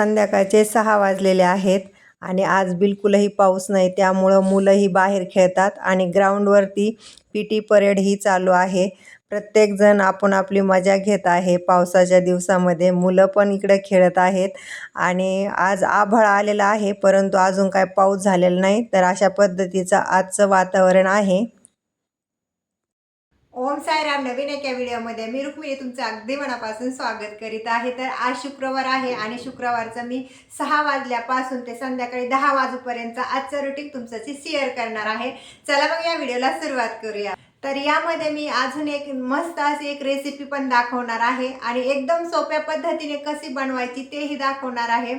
संध्याकाळचे सहा वाजलेले आहेत आणि आज बिलकुलही पाऊस नाही. त्यामुळं मुलंही बाहेर खेळतात आणि ग्राउंडवरती पी टी परेड ही चालू आहे. प्रत्येकजण आपण आपली मजा घेत आहे. पावसाच्या दिवसामध्ये मुलं पण इकडे खेळत आहेत आणि आज आभाळ आलेलं आहे परंतु अजून काय पाऊस झालेला नाही. तर अशा पद्धतीचं आजचं वातावरण आहे. ओम साईराम नवीन एका व्हिडिओमध्ये मी रुक्मिणी तुमचं अगदी मनापासून स्वागत करीत आहे. तर आज शुक्रवार आहे आणि शुक्रवारचं मी सहा वाजल्यापासून ते संध्याकाळी दहा वाजूपर्यंत आजचं रुटीन तुमच्याशी शेअर करणार आहे. चला मग या व्हिडिओला सुरुवात करूया. तर यामध्ये मी अजून एक मस्त अशी एक रेसिपी पण दाखवणार आहे आणि एकदम सोप्या पद्धतीने कशी बनवायची तेही दाखवणार आहे.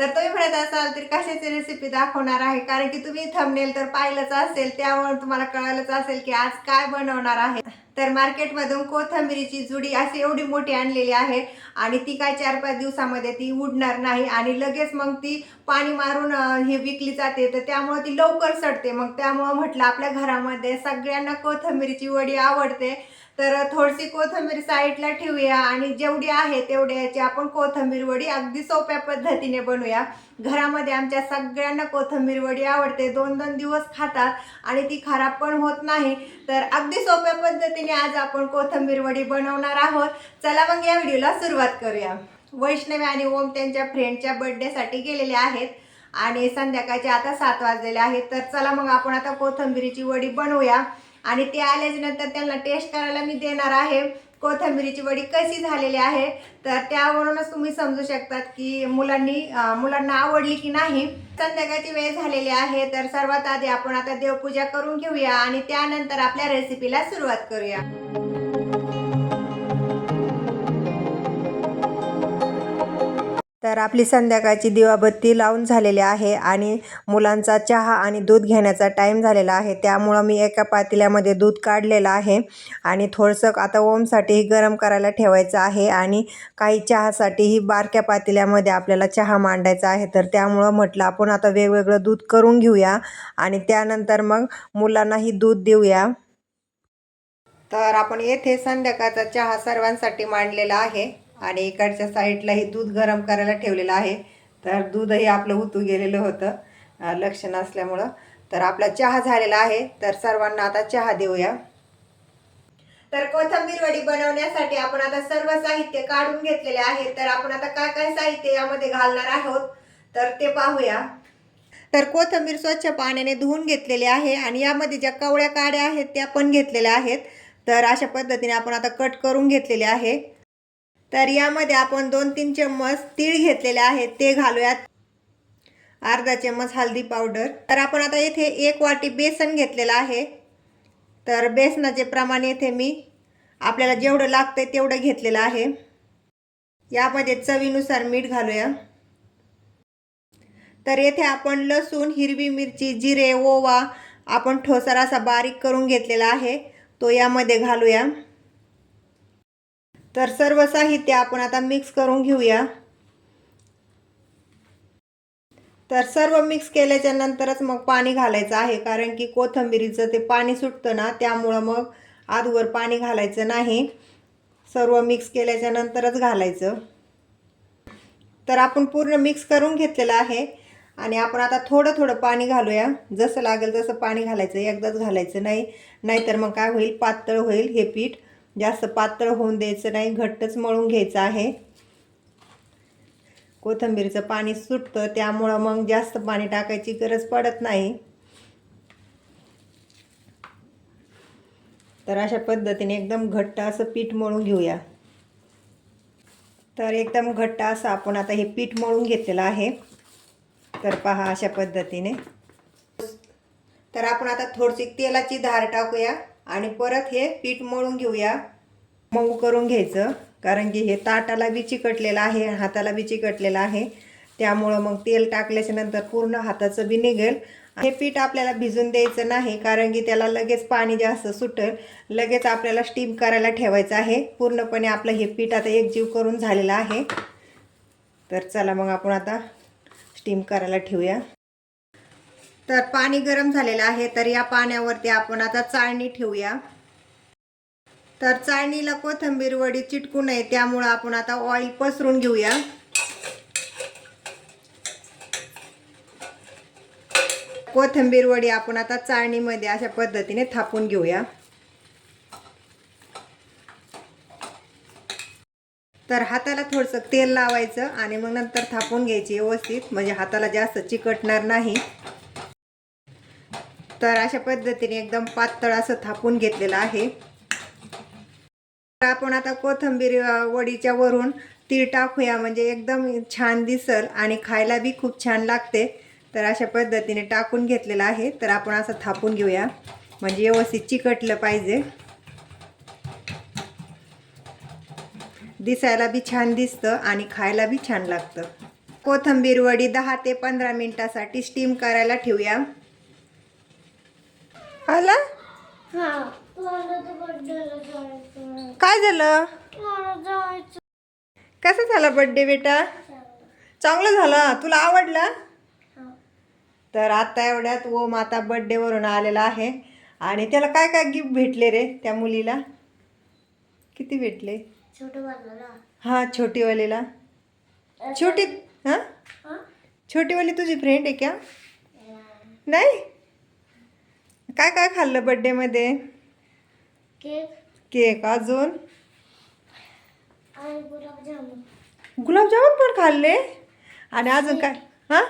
तर तुम्ही म्हणत असाल तर कशाची रेसिपी दाखवणार आहे? कारण की तुम्ही थंबनेल तर पाहिलंच असेल त्यावर तुम्हाला कळालंच असेल की आज काय बनवणार आहे. तर मार्केटमधून कोथंबिरीची जुडी अशी एवढी मोठी आणलेली आहे आणि ती काय चार पाच दिवसामध्ये ती उडणार नाही आणि लगेच मग ती पाणी मारून हे विकली जाते. तर त्यामुळं ती लवकर सडते. मग त्यामुळं म्हटलं आपल्या घरामध्ये सगळ्यांना कोथंबिरीची वडी आवडते. तर थोडीशी कोथिंबीर साईडला ठेवूया आणि जेवढी आहे तेवढ्याची आपण कोथिंबीर वडी अगदी सोप्या पद्धतीने बनवूया. घरामध्ये आमच्या सगळ्यांना कोथिंबीर वडी आवडते. दोन दोन दिवस खातात आणि ती खराब पण होत नाही. तर अगदी सोप्या पद्धतीने आज आपण कोथिंबीर वडी बनवणार आहोत. चला मग या व्हिडिओला सुरुवात करूया. वैष्णवी आणि ओम त्यांच्या फ्रेंडच्या बर्थडेसाठी गेलेले आहेत आणि संध्याकाळचे आता सात वाजलेले आहेत. तर चला मग आपण आता कोथिंबीरीची वडी बनवूया. आणि ते आल्याच्यानंतर त्यांना टेस्ट करायला मी देणार आहे. कोथिंबीरीची वडी कशी झालेली आहे? तर त्यावरूनच तुम्ही समजू शकतात की मुलांनी मुलांना आवडली की नाही. संध्याकाळची वेळ झालेली आहे तर सर्वात आधी आपण आता देवपूजा करून घेऊया आणि त्यानंतर आपल्या रेसिपीला सुरुवात करूया. तर आपली संध्याकाळची दिवाबत्ती लावून झालेली आहे आणि मुलांचा चहा आणि दूध घेण्याचा टाईम झालेला आहे. त्यामुळं मी एका पातेल्यामध्ये दूध काढलेलं आहे आणि थोडंसं आता ओमसाठीही गरम करायला ठेवायचं आहे आणि काही चहासाठीही बारक्या पातेल्यामध्ये आपल्याला चहा मांडायचा आहे. तर त्यामुळं म्हटलं आपण आता वेगवेगळं दूध करून घेऊया आणि त्यानंतर मग मुलांनाही दूध देऊया. तर आपण येथे संध्याकाळचा चहा सर्वांसाठी मांडलेला आहे. आणि इकडच्या साईडलाही दूध गरम करायला ठेवलेलं आहे. तर दूधही आपलं उतू गेलेलं होतं लक्ष नसल्यामुळं. तर आपला चहा झालेला आहे. तर सर्वांना आता चहा देऊया. तर कोथंबीर वडी बनवण्यासाठी आपण आता सर्व साहित्य काढून घेतलेले आहे. तर आपण आता काय काय साहित्य यामध्ये घालणार आहोत तर ते पाहूया. तर कोथिंबीर स्वच्छ पाण्याने धुवून घेतलेली आहे आणि यामध्ये ज्या कवळ्या काड्या आहेत त्या पण घेतलेल्या आहेत. तर अशा पद्धतीने आपण आता कट करून घेतलेले आहे. तर यामध्ये आपण दोन तीन चम्मच तीळ घेतलेले आहेत ते घालूयात. अर्धा चम्मच हळदी पावडर. तर आपण आता येथे एक वाटी बेसन घेतलेलं आहे. तर बेसनाचे प्रमाण येथे मी आपल्याला जेवढं लागतंय तेवढं घेतलेलं आहे. यामध्ये चवीनुसार मीठ घालूया. तर येथे आपण लसूण हिरवी मिरची जिरे ओवा आपण ठोसर असा बारीक करून घेतलेला आहे. तो यामध्ये घालूया. तर सर्व साहित्य आपण आता मिक्स करून घेऊया. तर सर्व मिक्स केल्याच्या नंतरच मग पाणी घालायचं आहे कारण की कोथंबिरीचं ते पाणी सुटतं ना त्यामुळं मग आधवर पाणी घालायचं नाही. सर्व मिक्स केल्याच्या नंतरच घालायचं. तर आपण पूर्ण मिक्स करून घेतलेलं आहे आणि आपण आता थोडं थोडं पाणी घालूया. जसं लागेल तसं पाणी घालायचं एकदाच घालायचं नाही. नाहीतर मग काय होईल? पातळ होईल हे पीठ. जास्त पातळ होऊन द्यायचं नाही घट्टच मळून घ्यायचं आहे. कोथिंबीरचं पाणी सुटतं त्यामुळं मग जास्त पाणी टाकायची गरज पडत नाही. तर अशा पद्धतीने एकदम घट्ट असं पीठ मळून घेऊया. तर एकदम घट्ट असं आपण आता हे पीठ मळून घेतलेलं आहे. तर पहा अशा पद्धतीने. तर आपण आता थोडीशी तेलाची धार टाकूया. आणि परत हे पीठ मळून घेऊया. मऊ करून घ्यायचं कारण की हे ताटाला बी चिकटलेलं आहे हाताला बी चिकटलेलं आहे. त्यामुळं मग तेल टाकल्याच्या नंतर पूर्ण हाताचं बी निघेल. हे पीठ आपल्याला भिजून द्यायचं नाही कारण की त्याला लगेच पाणी जास्त सुटेल. लगेच आपल्याला स्टीम करायला ठेवायचं आहे. पूर्णपणे आपलं हे पीठ आता एकजीव करून झालेलं आहे. तर चला मग आपण आता स्टीम करायला ठेवूया. तर पाणी गरम झालेलं आहे तर या पाण्यावरती आपण आता चाळणी ठेवूया. तर चाळणीला कोथंबीर वडी चिटकू नये त्यामुळं आपण आता ऑइल पसरून घेऊया. कोथंबीर वडी आपण आता चाळणीमध्ये अशा पद्धतीने थापून घेऊया. तर हाताला थोडंसं तेल लावायचं आणि मग नंतर थापून घ्यायची व्यवस्थित म्हणजे हाताला जास्त चिकटणार नाही. तर अशा पद्धतीने एकदम पातळ असं थापून घेतलेलं आहे. तर आपण आता कोथिंबीर वडीच्या वरून तीळ टाकूया. म्हणजे एकदम छान दिसल आणि खायला बी खूप छान लागते. तर अशा पद्धतीने टाकून घेतलेलं आहे. तर आपण असं थापून घेऊया. म्हणजे व्यवस्थित चिकटलं पाहिजे. दिसायला बी छान दिसतं आणि खायला बी छान लागतं. कोथिंबीर वडी दहा ते पंधरा मिनटासाठी स्टीम करायला ठेवूया. आला? हा काय झालं? कसं झाला बड्डे बेटा? चांगलं झालं. तुला आवडला? तर आता एवढ्यात ओम आता बड्डेवरून आलेला आहे. आणि त्याला काय काय गिफ्ट भेटले रे त्या मुलीला? किती भेटले? हां छोटीवालीला. छोटी हां? हा? छोटीवाली तुझी फ्रेंड आहे का? नाही? काय काय खाल्लं बड्डेमध्ये केक. केक अजून? आणि गुलाबजामुन. गुलाबजामुन पण खाल्ले? आणि अजून काय? हां?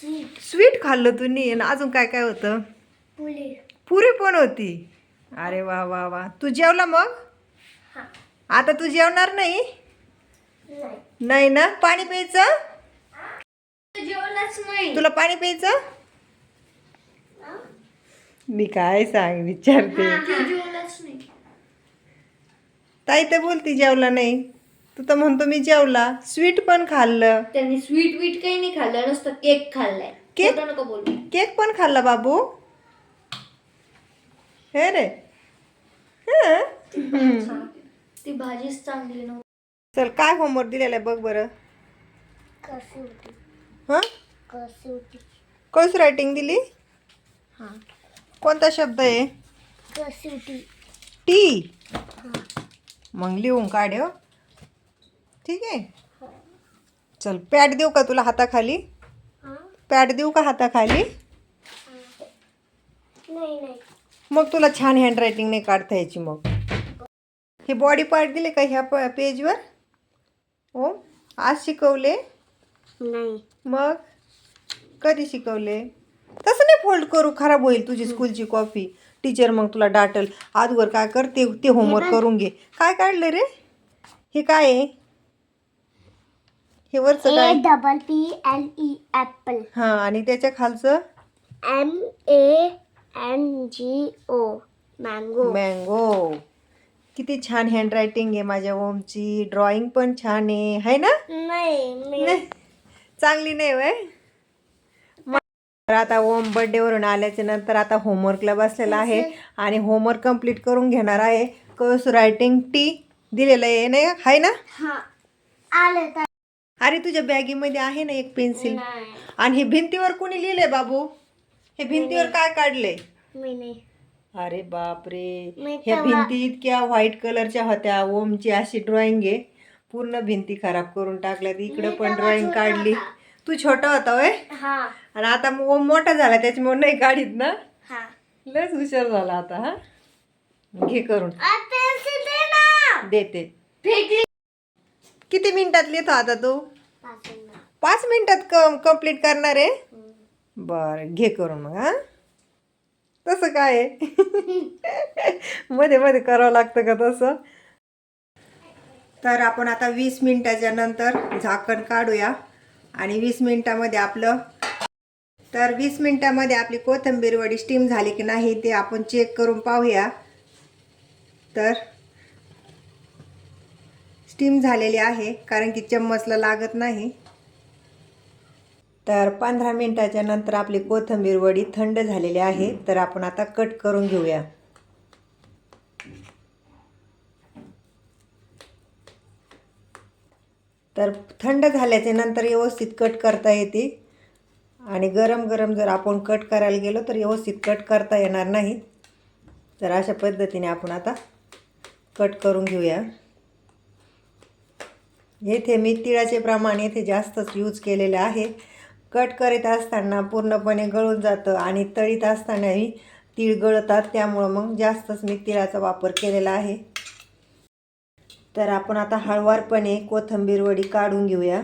स्वीट. स्वीट खाल्लं तुम्ही? आणि अजून काय काय होतं? पुली पुरी पण होती. अरे वा वा वा. तू जेवला मग? हा. आता तू जेवणार नाही? नाही. नाही ना? पाणी प्यायचं? जेवणच नाही. तुला पाणी प्यायचं? मी काय सांग विचारते. ताई तर बोलती जेवला नाही. तू तर म्हणतो मी जेवला. स्वीट पण खाल्लं. त्यांनी स्वीट वीट काही नाही खाल्लं नुसतं केक खाल्लाय. केक? बोलू. केक पण खाल्ला बाबू? हे रे. हं? ती भाजीच चांगली नव्हती. चल काय होमवर्क दिलेलं आहे बघ बरं. कशी होती? हां? कस रायटिंग दिली? हा. कोणता शब्द आहे? टी मग लिहून काढ हो. ठीक आहे? चल पॅड देऊ का तुला हाताखाली? हा पॅड देऊ का हाताखाली? नाही नाही. मग तुला छान हँडरायटिंग नाही काढता यायची मग. हे बॉडी पार्ट दिले का ह्या प पेजवर हो आज शिकवले? नाही. मग? कधी शिकवले? तसं नाही फोल्ड करू खराब होईल तुझी स्कूलची कॉपी टीचर मग तुला डाटल आजवर काय कर ते होमवर्क करून घे. काय काढलं रे? हे काय आहे? हे वरचं काय? Double P L E apple हां आणि त्याच्या खालचं? M A N G O mango mango किती छान हँडरायटिंग आहे माझ्या ओमची. ड्रॉइंग पण छान आहे. है ना? नाही मी नाही. चांगली नाही वय तर आता ओम बर्थडेवरून आल्याच्यानंतर आता होमवर्कला बसलेला आहे आणि होमवर्क कंप्लीट करून घेणार आहे. कस रायटिंग टी दिलेलं आहे नाही का? आहे ना? आले अरे तुझ्या बॅगीमध्ये आहे ना एक पेन्सिल आणि हे भिंतीवर कोणी लिहिलंय बाबू? हे भिंतीवर काय काढले अरे बापरे. ह्या भिंती इतक्या व्हाईट कलरच्या होत्या. ओमची अशी ड्रॉइंग आहे. पूर्ण भिंती खराब करून टाकल्या इकडे पण ड्रॉइंग काढली. तू छोटा होता वय आणि आता मग ओम मोठा झाला त्याच्यामुळे नाही काढीत ना? हा. लयच हुशार झाला आता हा? घे करून. देते. किती मिनिटात लिहितो आता तू? पाच मिनिटं. पाच मिनिटात कंप्लीट करणार आहे? बरं घे करून मग हा? तसं काय? मध्ये मध्ये करावं लागतं का तसं? तर आपण आता वीस मिनिटाच्या नंतर झाकण काढूया. आणि वीस मिनिटामध्ये आपलं तर वीस मिनटामध्ये आपली कोथिंबीर वडी स्टीम झाली की नाही ते आपण चेक करून पाहूया. तर स्टीम झालेली आहे कारण की चम्मचला लागत नाही. तर पंधरा मिनटाच्या नंतर आपली कोथिंबीर वडी थंड झालेली आहे तर आपण आता कट करून घेऊया. तर थंड झाल्याच्यानंतर व्यवस्थित कट करता येते. आणि गरम गरम जर आपण कट करायला गेलो तर व्यवस्थित कट करता येणार नाही. तर अशा पद्धतीने आपण आता कट करून घेऊया. येथे मी तिळाचे प्रमाण येथे जास्तच यूज केलेले आहे. कट करीत असताना पूर्णपणे गळून जातं आणि तळीत असतानाही तीळ गळतात. त्यामुळं मग जास्तच मी तिळाचा वापर केलेला आहे. तर आपण आता हळवारपणे कोथंबीर वडी काढून घेऊया.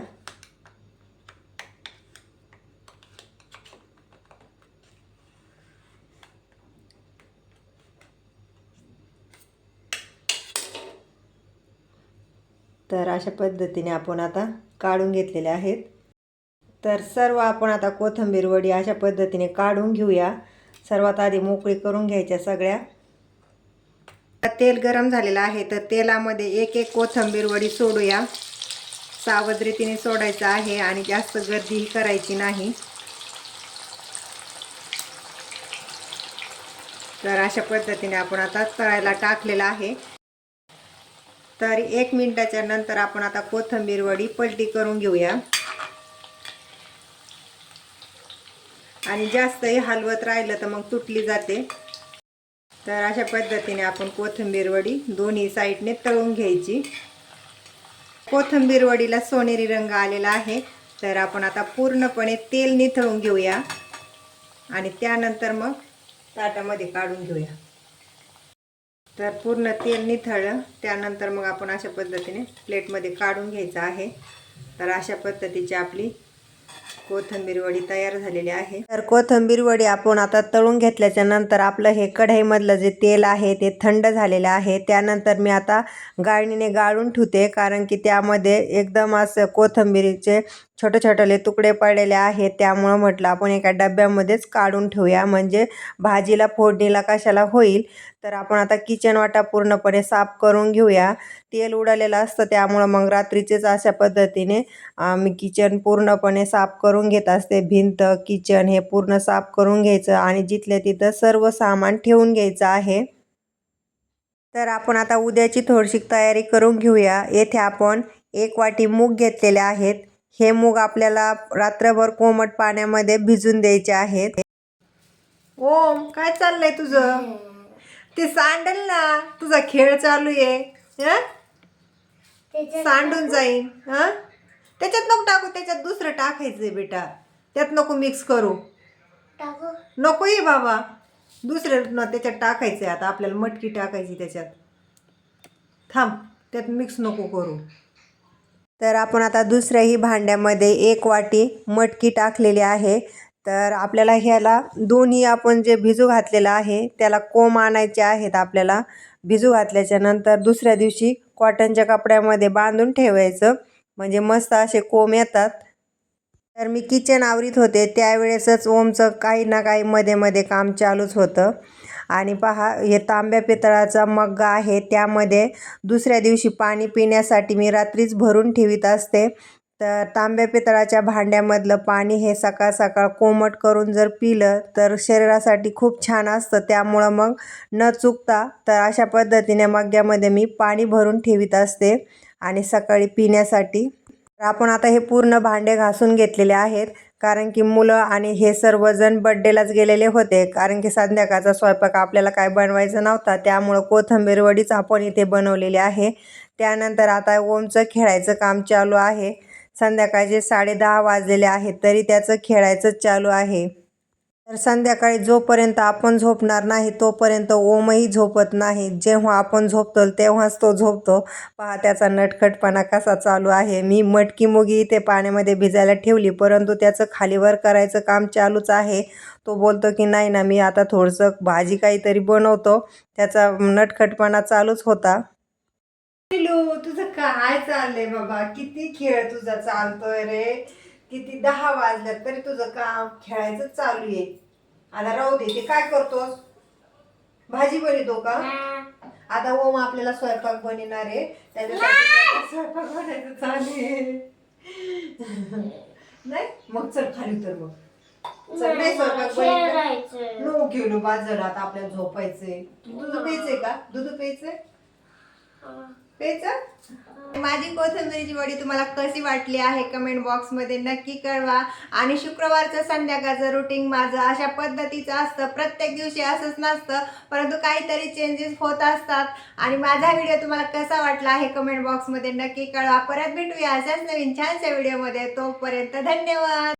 तर अशा पद्धतीने आपण आता काढून घेतलेले आहेत. तर सर्व आपण आता कोथिंबीर वडी अशा पद्धतीने काढून घेऊया. सर्वात आधी मोकळी करून घ्यायच्या सगळ्या. तेल गरम झालेलं आहे तर तेलामध्ये एक एक कोथिंबीर वडी सोडूया. सावध रीतीने सोडायचं आहे आणि जास्त गर्दीही करायची नाही. तर अशा पद्धतीने आपण आता तळायला टाकलेलं आहे. तर एक मिनटाच्या नंतर आपण आता कोथिंबीर वडी पलटी करून घेऊया. आणि जास्तही हलवत राहिलं तर मग तुटली जाते. तर अशा पद्धतीने आपण कोथिंबीर वडी दोन्ही साईडने तळून घ्यायची. कोथिंबीर वडीला सोनेरी रंग आलेला आहे. तर आपण आता पूर्णपणे तेल निथळून घेऊया. आणि त्यानंतर मग ताटामध्ये काढून घेऊया. तर पूर्ण तेल निथळलं. त्यानंतर मग आपण अशा पद्धतीने प्लेटमध्ये काढून घ्यायचं आहे. तर अशा पद्धतीची आपली कोथिंबीर वडी तयार झालेली आहे. तर कोथिंबीर वडी आपण आता तळून घेतल्याच्या नंतर आपलं हे कढईमधलं जे तेल आहे ते थंड झालेलं आहे. त्यानंतर मी आता गाळणीने गाळून ठेवते कारण की त्यामध्ये एकदम असं कोथिंबीरीचे छोटे छोटेले तुकडे पडलेले आहेत. त्यामुळं म्हटलं आपण एका डब्यामध्येच काढून ठेवूया. म्हणजे भाजीला फोडणीला कशाला होईल? तर आपण आता किचन वाटा पूर्णपणे साफ करून घेऊया. तेल उडालेलं असतं त्यामुळं मग रात्रीचेच अशा पद्धतीने मी किचन पूर्णपणे साफ करून घेत असते. भिंत किचन हे पूर्ण साफ करून घ्यायचं आणि जिथल्या तिथं सर्व सामान ठेवून घ्यायचं आहे. तर आपण आता उद्याची थोडीशी तयारी करून घेऊया. येथे आपण एक वाटी मूग घेतलेले आहेत. हे मूग आपल्याला रात्रभर कोमट पाण्यामध्ये भिजून द्यायचे आहेत. ओम काय चाललंय तुझं? ते सांडल ना तुझा खेळ चालू आहे. हं? सांडून जाईन. हा? त्याच्यात नको टाकू त्याच्यात दुसरं टाकायचंय बेटा. त्यात नको मिक्स करू. टाकू. नको ये बाबा. दुसरं न त्याच्यात टाकायचंय आता आपल्याला मटकी टाकायची त्याच्यात. थांब त्यात मिक्स नको करू. तर आपण आता दुसऱ्याही भांड्यामध्ये एक वाटी मटकी टाकलेली आहे. तर आपल्याला ह्याला दोन्ही आपण जे भिजू घातलेलं आहे त्याला कोंब आणायचे आहेत आपल्याला. भिजू घातल्याच्या नंतर दुसऱ्या दिवशी कॉटनच्या कपड्यामध्ये बांधून ठेवायचं. म्हणजे मस्त असे कोंब येतात. तर मी किचन आवरीत होते. त्यावेळेसच ओमचं काही ना काही मध्ये मध्ये काम चालूच होतं. आणि पहा हे तांब्या पितळाचा मग आहे. त्यामध्ये दुसऱ्या दिवशी पाणी पिण्यासाठी मी रात्रीच भरून ठेवीत असते. तर तांब्या पितळाच्या भांड्यामधलं पाणी हे सकाळ सकाळ कोमट करून जर पिलं तर शरीरासाठी खूप छान असतं. त्यामुळं मग न चुकता तर अशा पद्धतीने मग्यामध्ये मी पाणी भरून ठेवीत असते आणि सकाळी पिण्यासाठी. आपण आता हे पूर्ण भांडे घासून घेतलेले आहेत. कारण की मुलं आणि हे सर्वजण बड्डेलाच गेलेले होते. कारण की संध्याकाळचा स्वयंपाक आपल्याला काय बनवायचं नव्हता. त्यामुळं कोथिंबीर वडीच आपण इथे बनवलेली आहे. त्यानंतर आता ओमचं खेळायचं काम चालू आहे. संध्याकाळचे साडे दहा वाजलेले आहेत तरी त्याचं खेळायचंच चालू आहे. तर संध्याकाळी जोपर्यंत आपण झोपणार नाही तोपर्यंत ओमही झोपत नाही. जेव्हा आपण झोपतो तेव्हाच तो झोपतो. पहा त्याचा नटखटपणा कसा चालू आहे. मी मटकी मुगी इथे पाण्यामध्ये भिजायला ठेवली परंतु त्याचं खालीवर करायचं काम चालूच आहे. तो बोलतो की नाही ना मी आता थोडंसं भाजी काहीतरी बनवतो. त्याचा नटखटपणा चालूच होता. तुझं काय चाललंय बाबा? किती खेळ तुझा चालतोय रे. किती दहा वाजल्यात तरी तुझं काम खेळायचं चालू आहे. आता राहू दे ते काय करतोस? भाजी बनवतो का? आता ओम आपल्याला स्वयंपाक बनवणार आहे. त्याच्यासाठी स्वयंपाक बनायचं चालू आहे नाही? मग चल खाली तर मग. चल नाही स्वयंपाक बनवणार. खेळायचं नो खेळू बाजूला आता आपल्याला झोपायचंय. दूध प्यायचंय का? दूध प्यायचंय? प्यायचं माझी कोथिंबीरची वडी तुम्हाला कशी वाटली आहे कमेंट बॉक्समध्ये नक्की कळवा. आणि शुक्रवारचं संध्याकाळचं रुटीन माझं अशा पद्धतीचं असतं. प्रत्येक दिवशी असंच नसतं परंतु काहीतरी चेंजेस होत असतात. आणि माझा व्हिडिओ तुम्हाला कसा वाटला आहे कमेंट बॉक्समध्ये नक्की कळवा. परत भेटूया अशाच नवीन छानशा व्हिडिओमध्ये तोपर्यंत धन्यवाद.